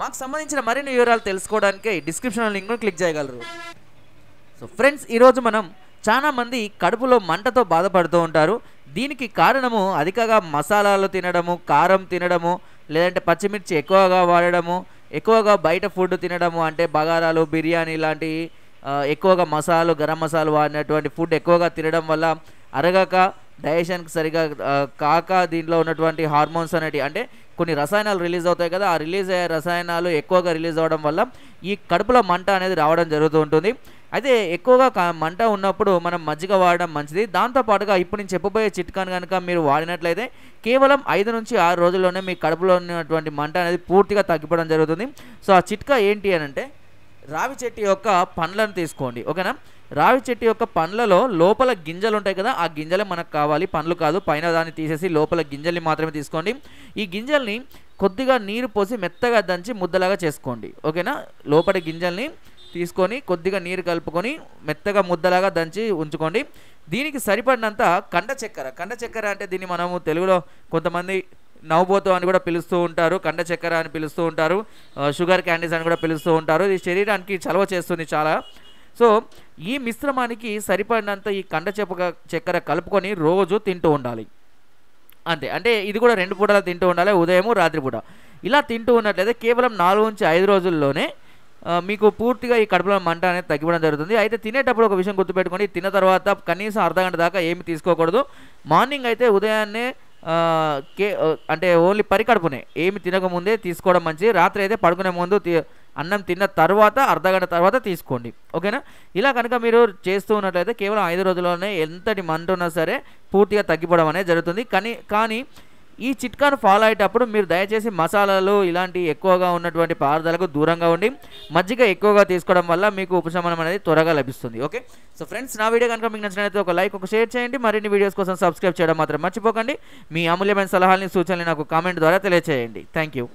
మాకు సంబంధించిన మరిన్ని వివరాలు తెలుసుకోవడానికి డిస్క్రిప్షన్ లింక్ను క్లిక్ చేయగలరు. సో ఫ్రెండ్స్ ఈరోజు మనం చాలా మంది కడుపులో మంటతో బాధపడుతూ ఉంటారు. దీనికి కారణము అధికంగా మసాలాలు తినడము కారం తినడము లేదంటే పచ్చిమిర్చి ఎక్కువగా వాడడము ఎక్కువగా బయట ఫుడ్ తినడము అంటే బగారాలు బిర్యానీ లాంటి ఎక్కువగా మసాలు గరం మసాలు వాడినటువంటి ఫుడ్ ఎక్కువగా తినడం వల్ల అరగక డైజెషన్కి సరిగా కాక దీంట్లో ఉన్నటువంటి హార్మోన్స్ అనేటివి అంటే కొన్ని రసాయనాలు రిలీజ్ అవుతాయి కదా ఆ రిలీజ్ అయ్యే రసాయనాలు ఎక్కువగా రిలీజ్ అవ్వడం వల్ల ఈ కడుపులో మంట అనేది రావడం జరుగుతూ ఉంటుంది. అయితే ఎక్కువగా మంట ఉన్నప్పుడు మనం మజ్జిగ వాడడం మంచిది. దాంతోపాటుగా ఇప్పుడు నేను చెప్పబోయే చిట్కాను కనుక మీరు వాడినట్లయితే కేవలం ఐదు నుంచి ఆరు రోజుల్లోనే మీ కడుపులో ఉన్నటువంటి మంట అనేది పూర్తిగా తగ్గిపోవడం జరుగుతుంది. సో ఆ చిట్కా ఏంటి అని అంటే రావి చెట్టు యొక్క పండ్లను తీసుకోండి ఓకేనా? రావి చెట్టు యొక్క పండ్లలో లోపల గింజలు ఉంటాయి కదా ఆ గింజలే మనకు కావాలి. పండ్లు కాదు పైన దాన్ని తీసేసి లోపల గింజల్ని మాత్రమే తీసుకోండి. ఈ గింజల్ని కొద్దిగా నీరు పోసి మెత్తగా దంచి ముద్దలాగా చేసుకోండి ఓకేనా? లోపల గింజల్ని తీసుకొని కొద్దిగా నీరు కలుపుకొని మెత్తగా ముద్దలాగా దంచి ఉంచుకోండి. దీనికి సరిపడినంత కండ చక్కెర. కండ చక్కెర అంటే దీన్ని మనము తెలుగులో కొంతమంది నవబోతో అని కూడా పిలుస్తూ ఉంటారు కండ చక్కెర అని పిలుస్తూ ఉంటారు షుగర్ క్యాండీస్ అని కూడా పిలుస్తూ ఉంటారు. ఇది శరీరానికి చలవ చేస్తుంది చాలా. సో ఈ మిశ్రమానికి సరిపడినంత ఈ కండ చెప్ప చక్కెర కలుపుకొని రోజు తింటూ ఉండాలి. అంతే. అంటే ఇది కూడా రెండు పూటలా తింటూ ఉండాలి ఉదయము రాత్రిపూట ఇలా తింటూ ఉన్నట్లయితే కేవలం నాలుగు నుంచి ఐదు రోజుల్లోనే మీకు పూర్తిగా ఈ కడుపులో మంట అనేది తగ్గిపోవడం జరుగుతుంది. అయితే తినేటప్పుడు ఒక విషయం గుర్తుపెట్టుకోండి. తిన్న తర్వాత కనీసం అర్ధ గంట దాకా ఏమి తీసుకోకూడదు. మార్నింగ్ అయితే ఉదయాన్నే కే అంటే ఓన్లీ పరికడుపునే. ఏమి తినకముందే తీసుకోవడం మంచిది. రాత్రి అయితే పడుకునే ముందు తి- అన్నం తిన్న తర్వాత అర్ధ గంట తర్వాత తీసుకోండి. ఓకేనా? ఇలా కనుక మీరు చేస్తూ ఉన్నట్లయితే కేవలం ఐదు రోజుల్లోనే ఎంతటి మంట ఉన్నా సరే పూర్తిగా తగ్గిపోవడం అనేది జరుగుతుంది. కానీ కానీ ఈ చిట్కాను ఫాలో అయ్యేటప్పుడు మీరు దయచేసి మసాలాలు ఇలాంటి ఎక్కువగా ఉన్నటువంటి పదార్థాలకు దూరంగా ఉండి మజ్జిగ ఎక్కువగా తీసుకోవడం వల్ల మీకు ఉపశమనం అనేది త్వరగా లభిస్తుంది. ఓకే సో ఫ్రెండ్స్ నా వీడియో కనుక మీకు నచ్చినట్లయితే ఒక లైక్ ఒక షేర్ చేయండి. మరిన్ని వీడియోస్ కోసం సబ్స్క్రైబ్ చేయడం మాత్రం మర్చిపోకండి. మీ అమూల్యమైన సలహాలని సూచనలు నాకు కామెంట్ ద్వారా తెలియజేయండి థ్యాంక్ యూ